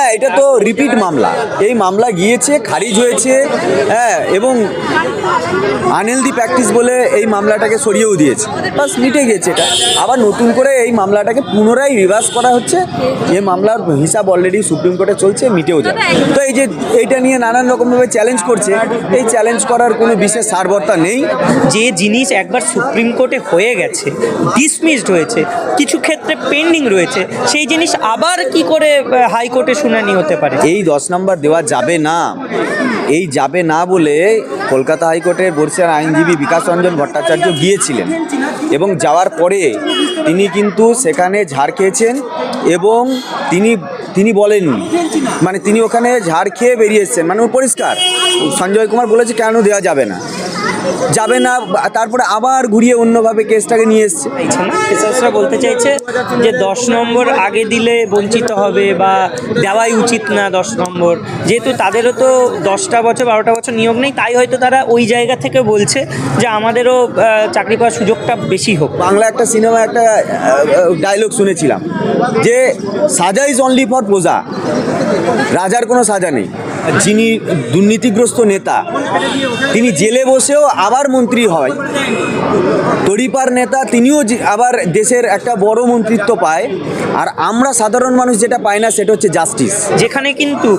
হ্যাঁ এটা তো রিপিট মামলা। এই মামলা গিয়েছে, খারিজ হয়েছে হ্যাঁ এবং আনহেলদি প্র্যাকটিস বলে এই মামলাটাকে সরিয়েও দিয়েছে। বাস, মিটে গিয়েছে এটা। আবার নতুন করে এই মামলাটাকে পুনরায় রিভার্স করা হচ্ছে। এই মামলার হিসাব অলরেডি সুপ্রিম কোর্টে চলছে, মিটেও যাবে। তো এই যে এইটা নিয়ে নানান রকমভাবে চ্যালেঞ্জ করছে, এই চ্যালেঞ্জ করার কোনো বিশেষ সারবর্তা নেই। যে জিনিস একবার সুপ্রিম কোর্টে হয়ে গেছে ডিসমিসড হয়েছে, কিছু ক্ষেত্রে পেন্ডিং রয়েছে, সেই জিনিস আবার কি করে হাইকোর্টে শুনানি হতে পারে। এই দশ নম্বর দেওয়া যাবে না। এই যাবে না বলে কলকাতা হাইকোর্টের বর্ষিয়ার আইনজীবী বিকাশ রঞ্জন ভট্টাচার্য গিয়েছিলেন এবং যাওয়ার পরে তিনি কিন্তু সেখানে ঝাড় খেয়েছেন এবং তিনি তিনি বলেননি মানে তিনি ওখানে ঝাড় খেয়ে বেরিয়ে এসেছেন মানে ও পরিষ্কার। সঞ্জয় কুমার বলেছে কেন দেওয়া যাবে না? যাবে না তারপরে আবার ঘুরিয়ে অন্যভাবে কেসটাকে নিয়ে এসছে। এসএসরা বলতে চাইছে যে দশ নম্বর আগে দিলে বঞ্চিত হবে বা দেওয়াই উচিত না দশ নম্বর। যেহেতু তাদেরও তো দশটা বছর বারোটা বছর নিয়োগ নেই তাই হয়তো তারা ওই জায়গা থেকে বলছে যে আমাদেরও চাকরি পাওয়ার সুযোগটা বেশি হোক। বাংলা একটা সিনেমা একটা ডায়লগ শুনেছিলাম যে সাজা ইজ অনলি ফর প্রজা রাজার কোনো সাজা নেই। যিনি দুর্নীতিগ্রস্ত নেতা তিনি জেলে বসেও আবার মন্ত্রী হয়। তরিপার নেতা তিনিও আবার দেশের একটা বড় মন্ত্রিত্ব পায়। আর আমরা সাধারণ মানুষ যেটা পাই না সেটা হচ্ছে জাস্টিস। যেখানে কিন্তু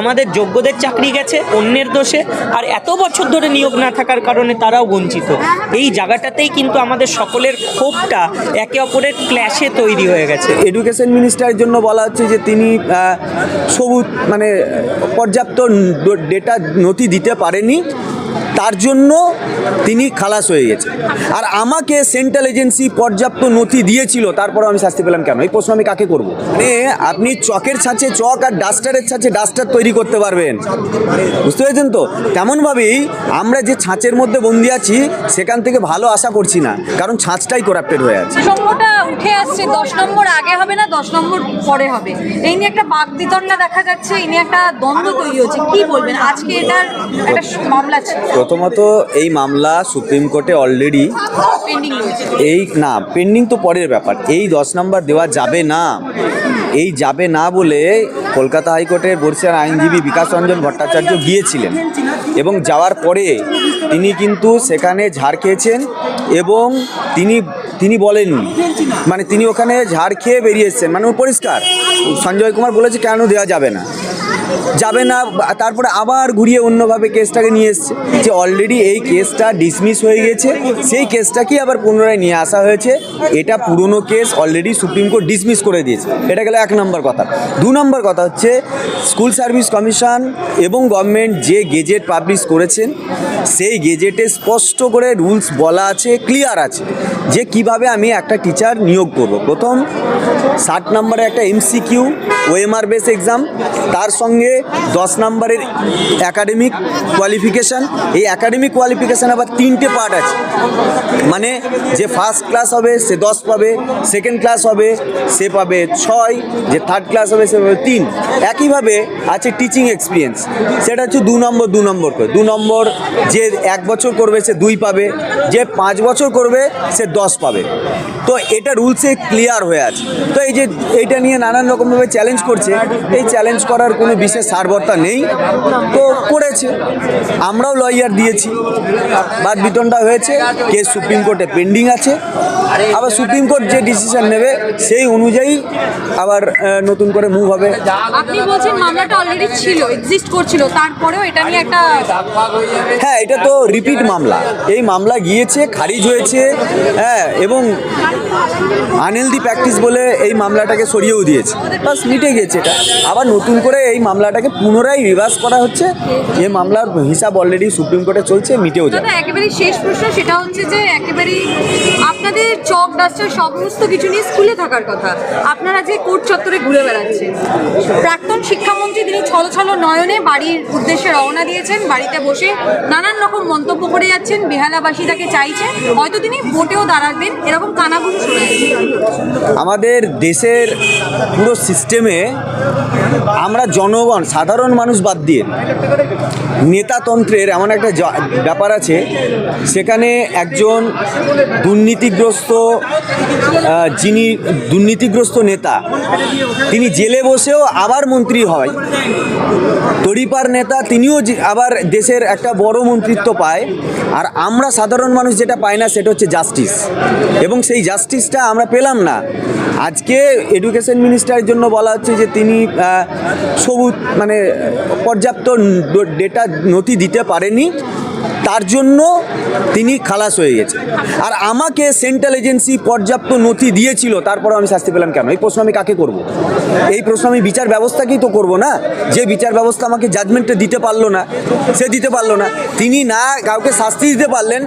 আমাদের যোগ্যদের চাকরি গেছে অন্যের দোষে আর এত বছর ধরে নিয়োগ না থাকার কারণে তারাও বঞ্চিত। এই জায়গাটাতেই কিন্তু আমাদের সকলের ক্ষোভটা একে অপরের ক্ল্যাশে তৈরি হয়ে গেছে। এডুকেশন মিনিস্টারের জন্য বলা হচ্ছে যে তিনি সবুজ মানে পর্যাপ্ত ডেটা নথি দিতে পারেনি। তার জন্য তিনি খালাস হয়ে গেছে। আর আমাকে সেন্ট্রাল এজেন্সি পর্যাপ্ত নথি দিয়েছিল তারপরে আমি শাস্তি পেলাম কেন? এই প্রশ্ন আমি কাকে করব? মানে আপনি চকের ছাঁচে চক আর ডাস্টারের ছাঁচে ডাস্টার তৈরি করতে পারবেন। বুঝতে পেরেছেন তো? তেমনভাবেই আমরা যে ছাঁচের মধ্যে বন্দি আছি সেখান থেকে ভালো আশা করছি না কারণ ছাঁচটাই করাপ্টেড হয়ে আছে। উঠে আসছে দশ নম্বর আগে হবে না দশ নম্বর পরে হবে। এই নিয়ে একটা দেখা যাচ্ছে এই নিয়ে একটা দ্বন্দ্ব তৈরি হচ্ছে। কি বলবেন? আজকে এটার একটা মামলা ছিল। প্রথমত এই মামলা সুপ্রিম কোর্টে অলরেডি এই না পেন্ডিং তো পরের ব্যাপার। এই দশ নম্বর দেওয়া যাবে না। এই যাবে না বলে কলকাতা হাইকোর্টের বর্ষিয়ার আইনজীবী বিকাশ রঞ্জন ভট্টাচার্য গিয়েছিলেন। এবং যাওয়ার পরে তিনি কিন্তু সেখানে ঝাড় খেয়েছেন এবং তিনি তিনি বলেননি। মানে তিনি ওখানে ঝাড় খেয়ে বেরিয়ে এসেছেন। মানে পরিষ্কার। সঞ্জয় কুমার বলেছে কেন দেওয়া যাবে না। যাবে না তারপরে আবার ঘুরিয়ে অন্যভাবে কেসটাকে নিয়ে এসছে। যে অলরেডি এই কেসটা ডিসমিস হয়ে গেছে, সেই কেসটাকেই আবার পুনরায় নিয়ে আসা হয়েছে। এটা পুরনো case already supreme court dismiss করে দিয়েছে। এটা গেল এক নম্বর কথা। দু নম্বর কথা হচ্ছে স্কুল সার্ভিস কমিশন এবং গভর্নমেন্ট যে গেজেট পাবলিশ করেছেন, সেই গেজেটে স্পষ্ট করে রুলস বলা আছে ক্লিয়ার আছে। যে কীভাবে আমি একটা টিচার নিয়োগ করব। প্রথম, ষাট নম্বরে একটা এমসিকিউ ওএমআর বেস এক্সাম তার সঙ্গে দশ নম্বরের একাডেমিক কোয়ালিফিকেশান এই একাডেমিক কোয়ালিফিকেশান আবার তিনটে পার্ট আছে। মানে যে ফার্স্ট ক্লাস হবে, সে দশ পাবে সেকেন্ড ক্লাস হবে, সে পাবে ছয়, যে থার্ড ক্লাস হবে, সে পাবে তিন। একইভাবে আছে টিচিং এক্সপিরিয়েন্স সেটা হচ্ছে দু নম্বর দু নম্বর করে। দু নম্বর যে এক বছর করবে, সে দুই পাবে। যে পাঁচ বছর করবে, সে দশ পাবে। তো এটা রুলসে ক্লিয়ার হয়ে আছে। তো এই যে এইটা নিয়ে নানান রকমভাবে চ্যালেঞ্জ করছে, এই চ্যালেঞ্জ করার কোনো বিশেষ সারবর্তা নেই তো করেছে। আমরাও লয়ার দিয়েছি। বাদ বিতনটা হয়েছে কেস সুপ্রিম কোর্টে পেন্ডিং আছে। আবার সুপ্রিম কোর্ট যে ডিসিশন নেবে সেই অনুযায়ী আবার নতুন করে মুভ হবে। আপনি বলছেন মামলাটা অলরেডি ছিল এক্সিস্ট করছিল তারপরেও এটা নিয়ে একটা হ্যাঁ এটা তো রিপিট মামলা। এই মামলা গিয়েছে খারিজ হয়েছে হ্যাঁ এবং আনহেলদি প্র্যাকটিস বলে এই মামলাটাকে সরিয়েও দিয়েছে। বাস মিটে গেছে এটা। আবার নতুন করে এই মামলাটাকে পুনরায় রিভার্স করা হচ্ছে। এই মামলার হিসাব অলরেডি সুপ্রিম কোর্টে চলছে মিটেও যাবে। একেবারে শেষ প্রশ্ন সেটা হচ্ছে যে একেবারে আপনাদের চক ডাস্টার সমস্ত কিছু নিয়ে স্কুলে থাকার কথা। আপনারা যে কোর্ট চত্বরে ঘুরে বেড়াচ্ছেন। প্রাক্তন শিক্ষামন্ত্রী তিনি ছলো ছলো নয়নে বাড়ির উদ্দেশ্যে রওনা দিয়েছেন বাড়িতে বসে নানান রকম মন্তব্য করে যাচ্ছেন বেহালাবাসী তাকে চাইছে। হয়তো তিনি ভোটেও দাঁড়াবেন এরকম কানাগুলো শোনা আমাদের দেশের পুরো সিস্টেমে আমরা জনগণ, সাধারণ মানুষ বাদ দিয়ে নেতাতন্ত্রের এমন একটা ব্যাপার আছে, সেখানে একজন দুর্নীতিগ্রস্ত যিনি দুর্নীতিগ্রস্ত নেতা, তিনি জেলে বসেও আবার মন্ত্রী হয়। তরিপার নেতা, তিনিও আবার দেশের একটা বড় মন্ত্রিত্ব পায়। আর আমরা সাধারণ মানুষ যেটা পাই না, সেটা হচ্ছে জাস্টিস। এবং সেই জাস্টিসটা আমরা পেলাম না। আজকে এডুকেশন মিনিস্টারের জন্য বলা হচ্ছে যে তিনি সবুজ মানে পর্যাপ্ত ডেটা নথি দিতে পারেনি। তার জন্য তিনি খালাস হয়ে গেছে। আর আমাকে সেন্ট্রাল এজেন্সি পর্যাপ্ত নথি দিয়েছিল তারপর আমি শাস্তি পেলাম কেন? এই প্রশ্ন আমি কাকে করব? এই প্রশ্ন আমি বিচার ব্যবস্থাকেই তো করব না। যে বিচার ব্যবস্থা আমাকে জাজমেন্টে দিতে পারল না, সে দিতে পারল না। তিনি না কাউকে শাস্তি দিতে পারলেন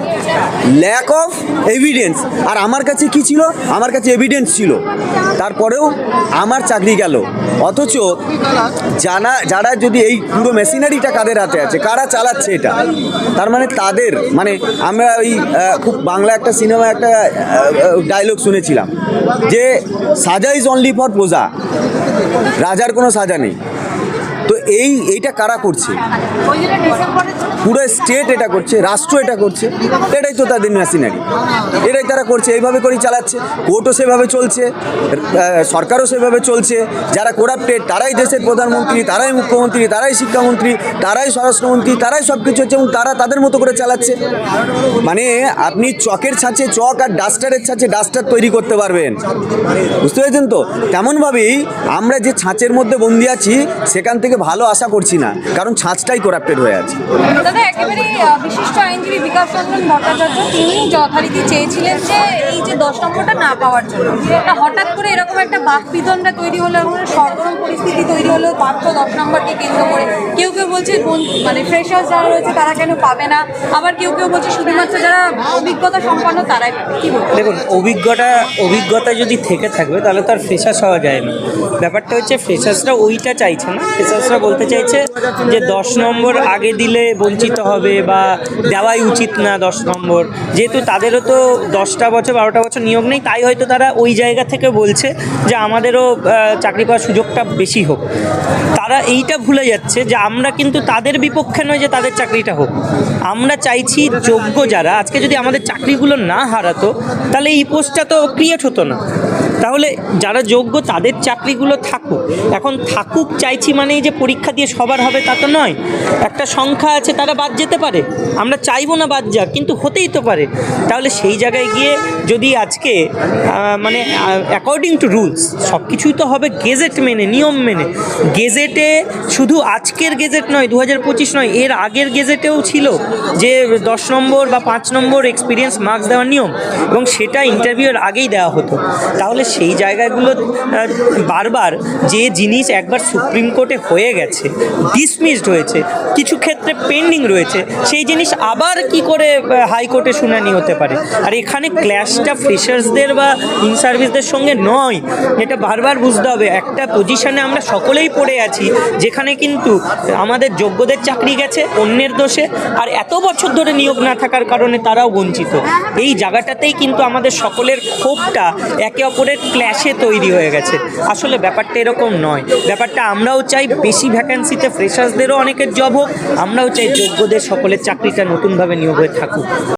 ল্যাক অফ এভিডেন্স আর আমার কাছে কি ছিল? আমার কাছে এভিডেন্স ছিল। তারপরেও আমার চাকরি গেল। অথচ জানা যারা যদি এই পুরো মেশিনারিটা কাদের হাতে আছে? কারা চালাচ্ছে এটা? তার মানে তাদের মানে আমরা ওই খুব বাংলা একটা সিনেমা একটা ডায়লগ শুনেছিলাম যে সাজা ইজ অনলি ফর প্রজা। রাজার কোনো সাজা নেই। তো এই, এইটা কারা করছে? পুরো স্টেট এটা করছে, রাষ্ট্র এটা করছে, এটাই তো তাদের মেশিনারি এটাই তারা করছে, এইভাবে করেই চালাচ্ছে কোর্টও সেভাবে চলছে সরকারও সেভাবে চলছে, যারা করাপ্টেড তারাই দেশের প্রধানমন্ত্রী, তারাই মুখ্যমন্ত্রী, তারাই শিক্ষামন্ত্রী, তারাই স্বরাষ্ট্রমন্ত্রী, তারাই সব কিছু হচ্ছে, এবং তারা তাদের মতো করে চালাচ্ছে। মানে আপনি চকের ছাঁচে চক আর ডাস্টারের ছাঁচে ডাস্টার তৈরি করতে পারবেন। বুঝতে পেরেছেন তো? তেমনভাবেই আমরা যে ছাঁচের মধ্যে বন্দি আছি, সেখান থেকে ভালো আশা করছি না কারণ ছাঁচটাই করাপ্টেড হয়ে আছে। দাদা একেবারে বিশিষ্ট আইনজীবী বিকাশ রঞ্জন ভট্টাচার্য তিনি যথারীতি চেয়েছিলেন যে এই যে দশ নম্বরটা না পাওয়ার জন্য হঠাৎ করে এরকম একটা বাক বিতণ্ডা তৈরি হলো এবং সরগরম পরিস্থিতি তৈরি হলো মাত্র দশ নম্বরকে কেন্দ্র করে। কেউ কেউ বলছে কোন- মানে ফ্রেশার্স যারা রয়েছে তারা কেন পাবে না? আবার কেউ কেউ বলছে শুধুমাত্র যারা অভিজ্ঞতা সম্পন্ন তারাই কি দেখুন অভিজ্ঞতা অভিজ্ঞতা যদি থেকে থাকবে তাহলে তো আর ফ্রেশার্স হওয়া যায় না। ব্যাপারটা হচ্ছে ফ্রেশার্সরা ওইটা চাইছে না ফ্রেশার্সরা বলতে চাইছে যে দশ নম্বর আগে দিলে বঞ্চিত হবে বা দেওয়াই উচিত না দশ নম্বর। যেহেতু তাদেরও তো দশটা বছর, বারোটা বছর নিয়োগ নেই, তাই হয়তো তারা ওই জায়গা থেকে বলছে যে আমাদেরও চাকরি পাওয়ার সুযোগটা বেশি হোক। তারা এইটা ভুলে যাচ্ছে যে আমরা কিন্তু তাদের বিপক্ষে নয় যে তাদের চাকরিটা হোক। আমরা চাইছি যোগ্য যারা, আজকে যদি আমাদের চাকরিগুলো না হারাতো, তাহলে এই পোস্টটা তো ক্রিয়েট হতো না। তাহলে যারা যোগ্য তাদের চাকরিগুলো থাকুক। এখন থাকুক চাইছি মানে যে পরীক্ষা দিয়ে সবার হবে তা তো নয়। একটা সংখ্যা আছে তারা বাদ যেতে পারে। আমরা চাইব না বাদ যাক, কিন্তু হতেই তো পারে। তাহলে সেই জায়গায় গিয়ে যদি আজকে মানে অ্যাকর্ডিং টু রুলস সব কিছুই তো হবে গেজেট মেনে, নিয়ম মেনে। গেজেটে শুধু আজকের গেজেট নয় দু পঁচিশ নয়, এর আগের গেজেটেও ছিল যে দশ নম্বর বা পাঁচ নম্বর এক্সপিরিয়েন্স মার্কস দেওয়ার নিয়ম এবং সেটা ইন্টারভিউর আগেই দেওয়া হতো। তাহলে সেই জায়গাগুলো বারবার যে জিনিস একবার সুপ্রিম কোর্টে হয়ে গেছে ডিসমিসড হয়েছে, কিছু ক্ষেত্রে পেন্ডিং রয়েছে, সেই জিনিস আবার কি করে হাইকোর্টে শুনানি হতে পারে? আর এখানে ক্ল্যাশটা ফ্রেশার্সদের বা ইন সার্ভিসদের সঙ্গে নয়, এটা বারবার বুঝতে হবে। একটা পজিশনে আমরা সকলেই পড়ে আছি, যেখানে কিন্তু আমাদের যোগ্যদের চাকরি গেছে, অন্যের দোষে, আর এত বছর ধরে নিয়োগ না থাকার কারণে তারাও বঞ্চিত। এই জায়গাটাতেই কিন্তু আমাদের সকলের ক্ষোভটা একে অপরের ক্ল্যাশে তৈরি হয়ে গেছে। আসলে ব্যাপারটা এরকম নয়। ব্যাপারটা আমরাও চাই বেশি ভ্যাকেন্সিতে ফ্রেশার্সদেরও অনেকের জব হোক, আমরাও চাই যোগ্যদের সকলের চাকরিটা নতুনভাবে নিয়োগ হয়ে থাকুক।